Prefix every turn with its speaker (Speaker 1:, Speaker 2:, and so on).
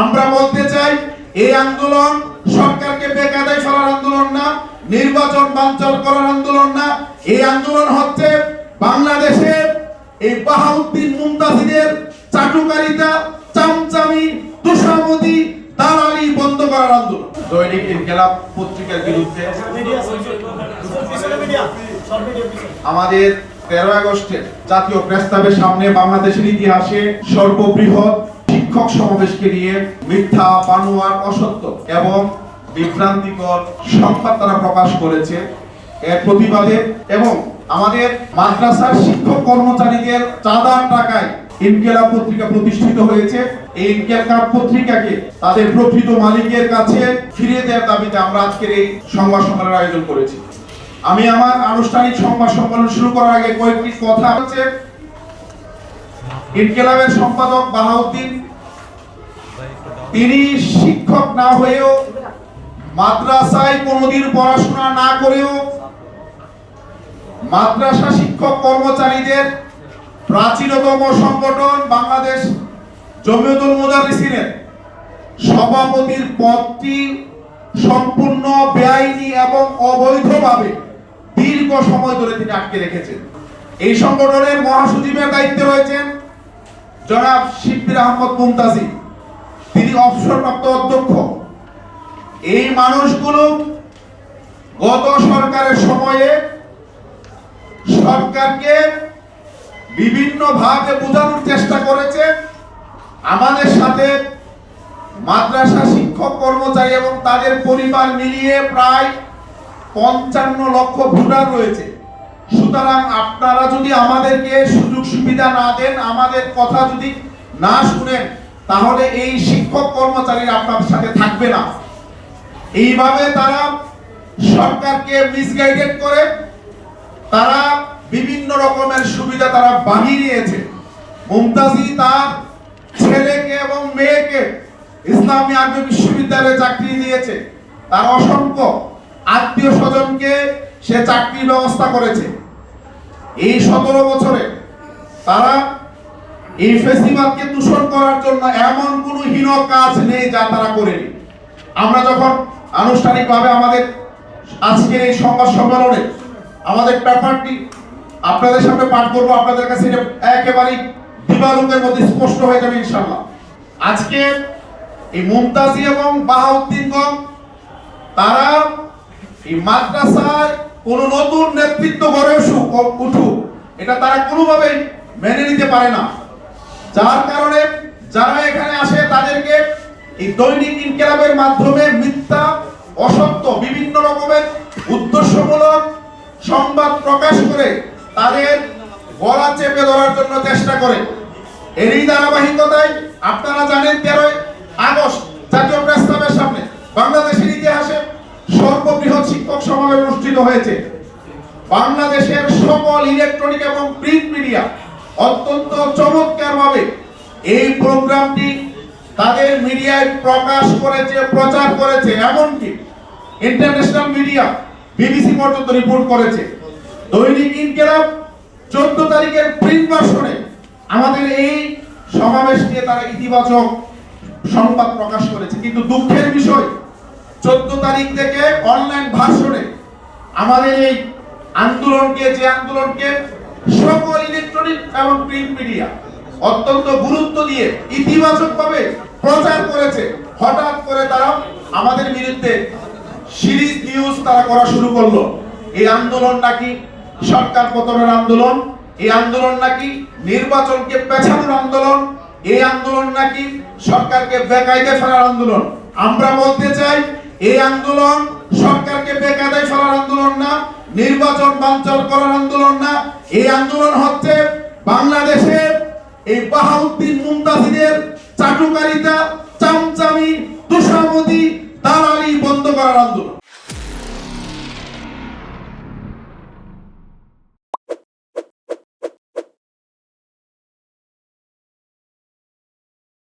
Speaker 1: আমরা বলতে চাই, এই আন্দোলন সরকারকে বেকায়দায় ফেলার আন্দোলন না, নির্বাচন বাঞ্চাল করার আন্দোলন না। এই আন্দোলন হচ্ছে বাংলাদেশের এই বাহাউদ্দিন মুমতাজিদের চাটুকারিতা, চামচামি তুষামতি দালালি বন্ধ করার আন্দোলন। দৈনিক ইনকেলাব পত্রিকার বিরুদ্ধে আমাদের তেরো আগস্টের জাতীয় প্রস্তাবের সামনে বাংলাদেশের ইতিহাসে সর্ববৃহৎ শিক্ষক সমাবেশকে নিয়ে মিথ্যা পানুয়ার অসত্য এবং বিভ্রান্তিকর সংবাদ তারা প্রকাশ করেছে এর প্রতিবাদে এবং আমাদের মাদ্রাসার শিক্ষক কর্মচারীদের চাঁদার টাকায় ইনকেলাব পত্রিকা প্রতিষ্ঠিত হয়েছে। এই ইনকেলাব পত্রিকাকে তাদের প্রকৃত মালিকের কাছে ফিরিয়ে দেওয়ার দাবিতে আমরা আজকের এই সংবাদ সম্মেলনের আয়োজন করেছি। আমি আমার আনুষ্ঠানিক সংবাদ সম্মেলন শুরু করার আগে কয়েকটি কথা হচ্ছে ইনকেলাবের সম্পাদক বাহাউদ্দিন তিনি শিক্ষক না হয়েও মাদ্রাসায় কোনোদিন পড়াশোনা না করেও মাদ্রাসা শিক্ষক কর্মচারীদের প্রাচীনতম সংগঠন বাংলাদেশ জমিয়তুল মুদারিসিনের সভাপতির পদটি সম্পূর্ণ বেআইনি এবং অবৈধভাবে দীর্ঘ সময় ধরে তিনি আটকে রেখেছেন। এই সংগঠনের মহাসচিবের দায়িত্বে রয়েছেন জনাব শিববির আহমদ মুমতাজি। তিনি অবসরপ্রাপ্ত অধ্যক্ষ। এই মানুষগুলো গত সরকারের সময়ে সরকারকে বিভিন্ন ভাবে বোঝানোর চেষ্টা করেছে। আমাদের সাথে মাদ্রাসা শিক্ষক কর্মচারী এবং তাদের পরিবার মিলিয়ে প্রায় পঞ্চান্ন লক্ষ ভোটার রয়েছে। সুতরাং আপনারা যদি আমাদেরকে সুযোগ সুবিধা না দেন, আমাদের কথা যদি না শুনেন তাহলে এই শিক্ষক কর্মচারীরা আপনার সাথে থাকবে না। এইভাবে তারা সরকারকে মিসগাইডেড করে, তারা বিভিন্ন রকমের সুবিধা তারা বানিয়ে নিয়েছে। মুমতাজি তার ছেলেকে এবং মেয়েকে ইসলামী আরবি বিশ্ববিদ্যালয়ে চাকরি দিয়েছে। তার অসংখ্য আত্মীয় স্বজনকে সে চাকরির ব্যবস্থা করেছে। এই সতেরো বছরে তারা এই ফেস্টিভালকে দূষণ করার জন্য এমন কোনো হীন কাজ নেই যা তারা করেনি। আমরা যখন আনুষ্ঠানিকভাবে আমাদের আজকের এই সংবাদ সম্মেলনে আমাদের পেপারটি আপনাদের সামনে পাঠ করব, আপনাদের কাছে একেবারেই দিবালুকের মধ্যে স্পষ্ট হয়ে যাবে ইনশাল্লাহ আজকে এই মুমতাজি এবং বাহাউদ্দিনগণ, তারা এই মাদ্রাসায় কোন নতুন নেতৃত্ব গড়ে উঠুক, এটা তারা কোনোভাবেই মেনে নিতে পারে না। যার কারণে যারা এখানে আসে, তাদেরকে এই দৈনিক ইনকেলাবের মাধ্যমে মিথ্যা, অসত্য, বিভিন্ন রকমের উদ্দেশ্যমূলক সংবাদ প্রকাশ করে তাদের গলা চেপে ধরার জন্য চেষ্টা করে। এরই ধারাবাহিকতায় আপনারা জানেন তেরোই আগস্ট জাতীয় প্রস্তাবের সামনে বাংলাদেশের ইতিহাসে সর্ববৃহৎ শিক্ষক সমাবেশ অনুষ্ঠিত হয়েছে। বাংলাদেশের সকল ইলেকট্রনিক এবং প্রিন্ট মিডিয়া অত্যন্ত চমৎকারভাবে এই প্রোগ্রামটি তাদের মিডিয়ায় প্রকাশ করেছে, প্রচার করেছে, এমনকি ইন্টারন্যাশনাল মিডিয়া, বিবিসি পর্যন্ত রিপোর্ট করেছে। দৈনিক ইনকেলাব চোদ্দ তারিখের প্রিন্ট ভার্সনে আমাদের এই সমাবেশ নিয়ে তারা ইতিবাচক সংবাদ প্রকাশ করেছে। কিন্তু দুঃখের বিষয়, চোদ্দ তারিখ থেকে অনলাইন ভার্সনে আমাদের এই আন্দোলনকে, যে আন্দোলনকে সকল ইলেকট্রনিক এবং প্রিন্ট মিডিয়া অত্যন্ত গুরুত্ব দিয়ে ইতিবাচকভাবে প্রচার করেছে। হঠাৎ করে তারা আমাদের বিরুদ্ধে সিরিজ নিউজ তারা করা শুরু করল। এই আন্দোলন নাকি সরকার পতনের আন্দোলন? এই আন্দোলন নাকি নির্বাচনকে পেছানোর আন্দোলন? এই আন্দোলন নাকি সরকারকে বেকায়দে ফেলার আন্দোলন? আমরা বলতে চাই, এই আন্দোলন সরকারকে বেকায়দায় ফেলার আন্দোলন না নির্বাচন বাঞ্চল করার আন্দোলন না, এই আন্দোলন হচ্ছে বাংলাদেশের এই বাহাউদ্দিন মুমতাজিদের চাটুকারিতা, চামচামি তুষামতি দালালি বন্ধ করার আন্দোলন।